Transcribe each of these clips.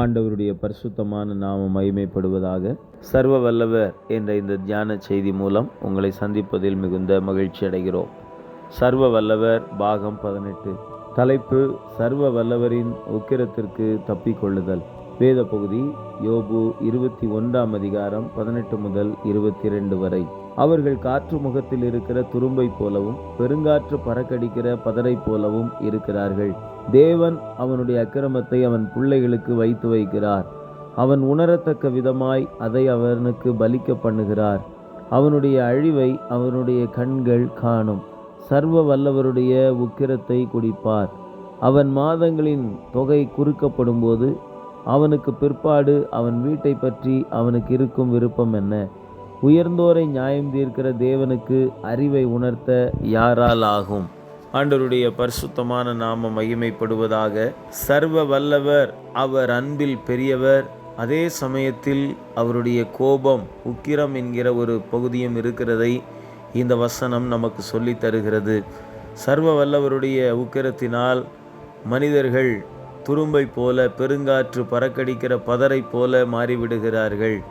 ஆண்டவருடைய பரிசுத்தமான நாம மகிமைப்படுவதாக சர்வ வல்லவர் என்ற இந்த தியான செய்தி மூலம் உங்களை சந்திப்பதில் மிகுந்த மகிழ்ச்சி அடைகிறோம். சர்வ வல்லவர் பாகம் பதினெட்டு. தலைப்பு சர்வ வல்லவரின் உக்கிரத்திற்கு தப்பிக்கொள்ளுதல் வேத பகுதி யோபு இருபத்தி ஒன்றாம் அதிகாரம் பதினெட்டு முதல் இருபத்தி ரெண்டு வரை. அவர்கள் காற்று முகத்தில் இருக்கிற துரும்பை போலவும் பெருங்காற்று பறக்கடிக்கிற பதரை போலவும் இருக்கிறார்கள். தேவன் அவனுடைய அக்கிரமத்தை அவன் பிள்ளைகளுக்கு வைத்து வைக்கிறார். அவன் உணரத்தக்க விதமாய் அதை அவனுக்கு பலிக்க பண்ணுகிறார். அவனுடைய அழிவை அவனுடைய கண்கள் காணும். சர்வ வல்லவருடைய உக்கிரத்தை குடிப்பார். அவன் மாதங்களின் தொகை குறுக்கப்படும்போது அவனுக்கு பிற்பாடு அவன் வீட்டை பற்றி அவனுக்கு இருக்கும் விருப்பம் என்ன? உயர்ந்தோரை நியாயம் தீர்க்கிற தேவனுக்கு அறிவை உணர்த்த யாரால் ஆகும்? ஆண்டவருடைய பரிசுத்தமான நாம மகிமைப்படுவதாக. சர்வ வல்லவர் அவர் அன்பில் பெரியவர். அதே சமயத்தில் அவருடைய கோபம் உக்கிரம் என்கிற ஒரு பகுதியும் இருக்கிறதை இந்த வசனம் நமக்கு சொல்லித் தருகிறது. சர்வ வல்லவருடைய உக்கிரத்தினால் மனிதர்கள் துரும்பை போல பெருங்காற்று பறக்கடிக்கிற பதரை போல மாறிவிடுகிறார்கள்.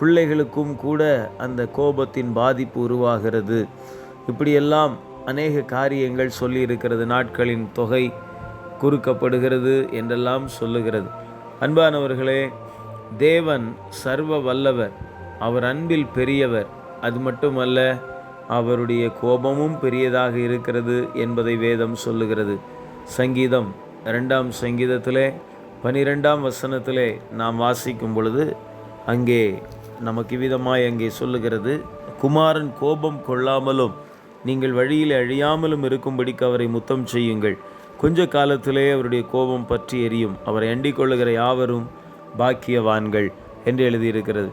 பிள்ளைகளுக்கும் கூட அந்த கோபத்தின் பாதிப்பு உருவாகிறது. இப்படியெல்லாம் அநேக காரியங்கள் சொல்லி இருக்கிறது. நாட்களின் தொகை குறுக்கப்படுகிறது என்றெல்லாம் சொல்லுகிறது. அன்பானவர்களே தேவன் சர்வ வல்லவர் அவர் அன்பில் பெரியவர். அது மட்டுமல்ல அவருடைய கோபமும் பெரியதாக இருக்கிறது என்பதை வேதம் சொல்லுகிறது. சங்கீதம் இரண்டாம் சங்கீதத்திலே பனிரெண்டாம் வசனத்திலே நாம் வாசிக்கும் பொழுது அங்கே நமக்கு விதமாய் அங்கே சொல்லுகிறது. குமாரன் கோபம் கொள்ளாமலும் நீங்கள் வழியில் அழியாமலும் இருக்கும்படிக்கு அவரை முத்தம் செய்யுங்கள். கொஞ்ச காலத்திலே அவருடைய கோபம் பற்றி எரியும். அவரை அண்டிக் கொள்ளுகிற யாவரும் பாக்கியவான்கள் என்று எழுதியிருக்கிறது.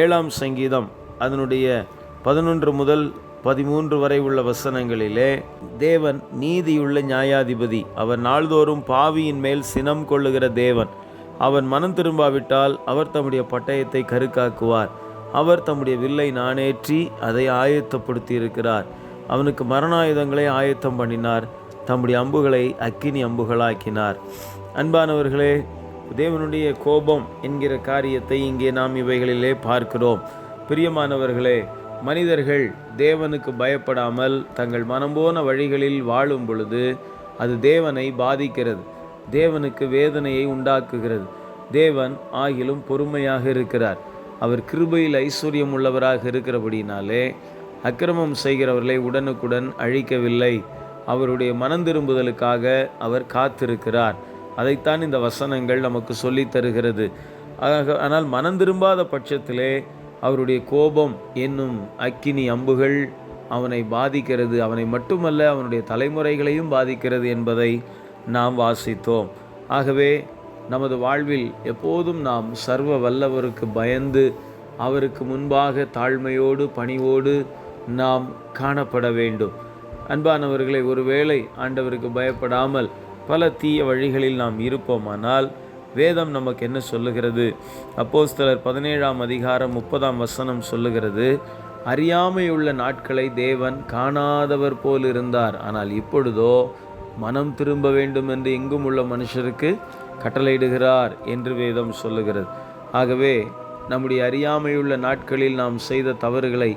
ஏழாம் சங்கீதம் அதனுடைய பதினொன்று முதல் பதிமூன்று வரை உள்ள வசனங்களிலே தேவன் நீதியுள்ள நியாயாதிபதி. அவர் நாள்தோறும் பாவியின் மேல் சினம் கொள்ளுகிற தேவன். அவன் மனம் திரும்பாவிட்டால் அவர் தம்முடைய பட்டயத்தை கருக்காக்குவார். அவர் தம்முடைய வில்லை நாணேற்றி அதை ஆயத்தப்படுத்தியிருக்கிறார். அவனுக்கு மரணாயுதங்களை ஆயத்தம் பண்ணினார். தம்முடைய அம்புகளை அக்கினி அம்புகளாக்கினார். அன்பானவர்களே தேவனுடைய கோபம் என்கிற காரியத்தை இங்கே நாம் இவைகளிலே பார்க்கிறோம். பிரியமானவர்களே மனிதர்கள் தேவனுக்கு பயப்படாமல் தங்கள் மனம்போன வழிகளில் வாழும் பொழுது அது தேவனை பாதிக்கிறது. தேவனுக்கு வேதனையை உண்டாக்குகிறது. தேவன் ஆகிலும் பொறுமையாக இருக்கிறார். அவர் கிருபையில் ஐஸ்வர்யம் உள்ளவராக இருக்கிறபடினாலே அக்கிரமம் செய்கிறவர்களை உடனுக்குடன் அழிக்கவில்லை. அவருடைய மனம் திரும்புதலுக்காக அவர் காத்திருக்கிறார். அதைத்தான் இந்த வசனங்கள் நமக்கு சொல்லித் தருகிறது. ஆனால் மனம் திரும்பாத பட்சத்திலே அவருடைய கோபம் என்னும் அக்கினி அம்புகள் அவனை பாதிக்கிறது. அவனை மட்டுமல்ல அவனுடைய தலைமுறைகளையும் பாதிக்கிறது என்பதை நாம் வாசித்தோம். ஆகவே நமது வாழ்வில் எப்போதும் நாம் சர்வ வல்லவருக்கு பயந்து அவருக்கு முன்பாக தாழ்மையோடு பணிவோடு நாம் காணப்பட வேண்டும். அன்பானவர்களை ஒருவேளை ஆண்டவருக்கு பயப்படாமல் பல தீய வழிகளில் நாம் இருப்போமானால் வேதம் நமக்கு என்ன சொல்லுகிறது? அப்போஸ்தலர் பதினேழாம் அதிகாரம் முப்பதாம் வசனம் சொல்லுகிறது அறியாமையுள்ள நாட்களை தேவன் காணாதவர் போல் இருந்தார். ஆனால் இப்பொழுதோ மனம் திரும்ப வேண்டும் என்று எங்கும் உள்ள மனுஷருக்கு கட்டளையிடுகிறார் என்று வேதம் சொல்லுகிறது. ஆகவே நம்முடைய அறியாமையுள்ள நாட்களில் நாம் செய்த தவறுகளை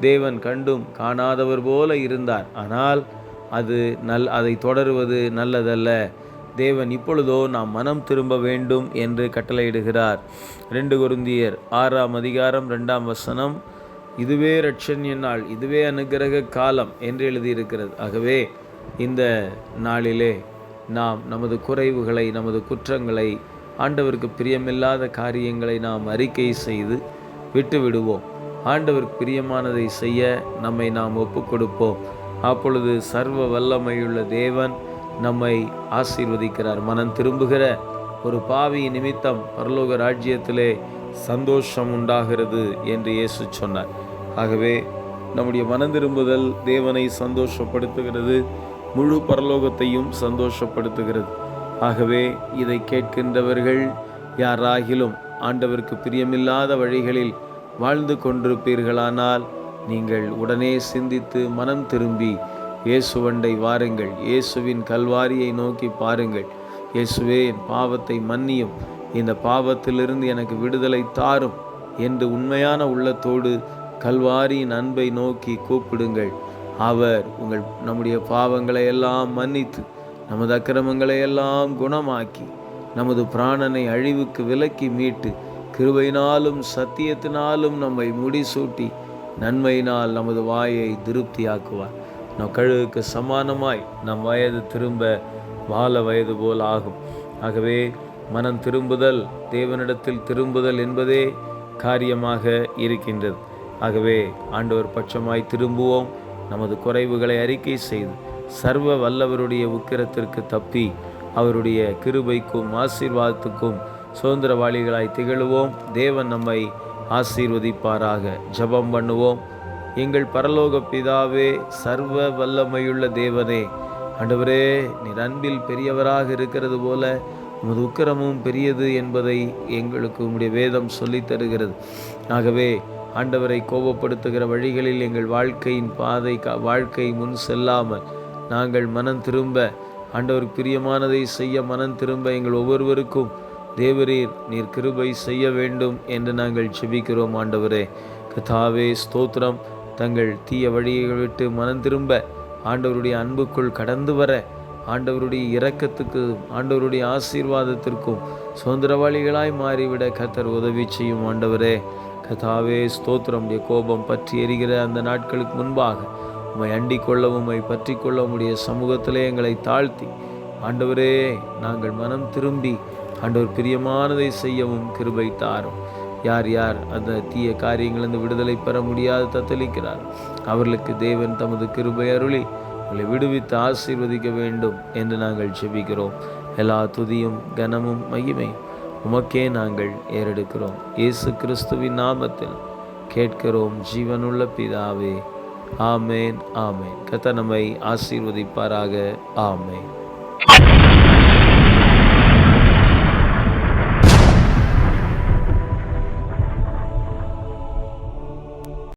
தேவன் கண்டும் காணாதவர் போல இருந்தார். ஆனால் அது நல் அதை தொடருவது நல்லதல்ல. தேவன் இப்பொழுதோ நாம் மனம் திரும்ப வேண்டும் என்று கட்டளையிடுகிறார். ரெண்டு குருந்தியர் ஆறாம் அதிகாரம் ரெண்டாம் வசனம் இதுவே ரட்சண்ய நாள் இதுவே அனுகிரக காலம் என்று எழுதியிருக்கிறது. ஆகவே இந்த நாளிலே நாம் நமது குறைவுகளை நமது குற்றங்களை ஆண்டவருக்கு பிரியமில்லாத காரியங்களை நாம் அறிக்கை செய்து விட்டு விடுவோம் ஆண்டவருக்கு பிரியமானதை செய்ய நம்மை நாம் ஒப்புக்கொடுப்போம். அப்பொழுது சர்வ வல்லமையுள்ள தேவன் நம்மை ஆசீர்வதிக்கிறார். மனம் திரும்புகிற ஒரு பாவி நிமித்தம் பரலோக ராஜ்யத்திலே சந்தோஷம் உண்டாகிறது என்று இயேசு சொன்னார். ஆகவே நம்முடைய மனம் திரும்புதல் தேவனை சந்தோஷப்படுத்துகிறது முழு பரலோகத்தையும் சந்தோஷப்படுத்துகிறது. ஆகவே இதை கேட்கின்றவர்கள் யாராகிலும் ஆண்டவருக்கு பிரியமில்லாத வழிகளில் வாழ்ந்து கொண்டிருப்பீர்களானால் நீங்கள் உடனே சிந்தித்து மனம் திரும்பி இயேசுவண்டை வாருங்கள். இயேசுவின் கல்வாரியை நோக்கி பாருங்கள். இயேசுவே என் பாவத்தை மன்னியும். இந்த பாவத்திலிருந்து எனக்கு விடுதலை தாரும் என்று உண்மையான உள்ளத்தோடு கல்வாரியின் அன்பை நோக்கி கூப்பிடுங்கள். அவர் உங்கள் நம்முடைய பாவங்களை எல்லாம் மன்னித்து நமது அக்கிரமங்களை எல்லாம் குணமாக்கி நமது பிராணனை அழிவுக்கு விலக்கி மீட்டு கிருபையினாலும் சத்தியத்தினாலும் நம்மை முடிசூட்டி நன்மையினால் நமது வாயை திருப்தியாக்குவார். நம் கழுவுக்கு சமானமாய் நம் வயது திரும்ப வாழ வயது போல் ஆகும். ஆகவே மனம் திரும்புதல் தேவனிடத்தில் திரும்புதல் என்பதே காரியமாக இருக்கின்றது. ஆகவே ஆண்டவர் பட்சமாய் திரும்புவோம். நமது குறைவுகளை அறிக்கை செய்து சர்வ வல்லவருடைய உக்கிரத்திற்கு தப்பி அவருடைய கிருபைக்கும் ஆசீர்வாதத்துக்கும் சுதந்திரவாளிகளாய் திகழுவோம். தேவன் நம்மை ஆசீர்வதிப்பாராக. ஜெபம் பண்ணுவோம். எங்கள் பரலோக பிதாவே சர்வ வல்லமையுள்ள தேவனே ஆண்டவரே நீர் அன்பில் பெரியவராக இருக்கிறது போல உமது உக்கிரமும் பெரியது என்பதை எங்களுக்கு உம்முடைய வேதம் சொல்லித் தருகிறது. ஆகவே ஆண்டவரை கோபப்படுத்துகிற வழிகளில் எங்கள் வாழ்க்கையின் பாதை கா- வாழ்க்கை முன் செல்லாமல் நாங்கள் மனம் திரும்ப ஆண்டவர் பிரியமானதை செய்ய மனம் திரும்ப எங்கள் ஒவ்வொருவருக்கும் தேவரீர் நீர் கிருபை செய்ய வேண்டும் என்று நாங்கள் செபிக்கிறோம் ஆண்டவரே. கதாவே ஸ்தோத்திரம். தங்கள் தீய வழியை விட்டு மனம் திரும்ப ஆண்டவருடைய அன்புக்குள் கடந்து வர ஆண்டவருடைய இரக்கத்துக்கு ஆண்டவருடைய ஆசீர்வாதத்திற்கும் சுதந்திரவாளிகளாய் மாறிவிட கத்தர் உதவி செய்யும் ஆண்டவரே. கதாவே ஸ்தோத்திரம். உடைய கோபம் பற்றி எரிகிற அந்த நாட்களுக்கு முன்பாக உம்மை அண்டி கொள்ளவும் உம்மை பற்றி கொள்ள உடைய சமூகத்திலே எங்களை தாழ்த்தி ஆண்டவரே நாங்கள் மனம் திரும்பி ஆண்டவர் பிரியமானதை செய்யவும் கிருபை தாரும். யார் யார் அந்த தீய காரியங்களிலிருந்து விடுதலை பெற முடியாது தத்தளிக்கிறார். அவர்களுக்கு தேவன் தமது கிருபை அருளி உங்களை விடுவித்து ஆசீர்வதிக்க வேண்டும் என்று நாங்கள் செபிக்கிறோம் எல்லா துதியும் கனமும் மகிமை உமக்கே நாங்கள் ஏறெடுக்கிறோம். இயேசு கிறிஸ்துவின் நாமத்தில் கேட்கிறோம் ஜீவனுள்ள பிதாவே ஆமேன் ஆமேன். கத்த நம்மை ஆசீர்வதிப்பாராக ஆமேன்.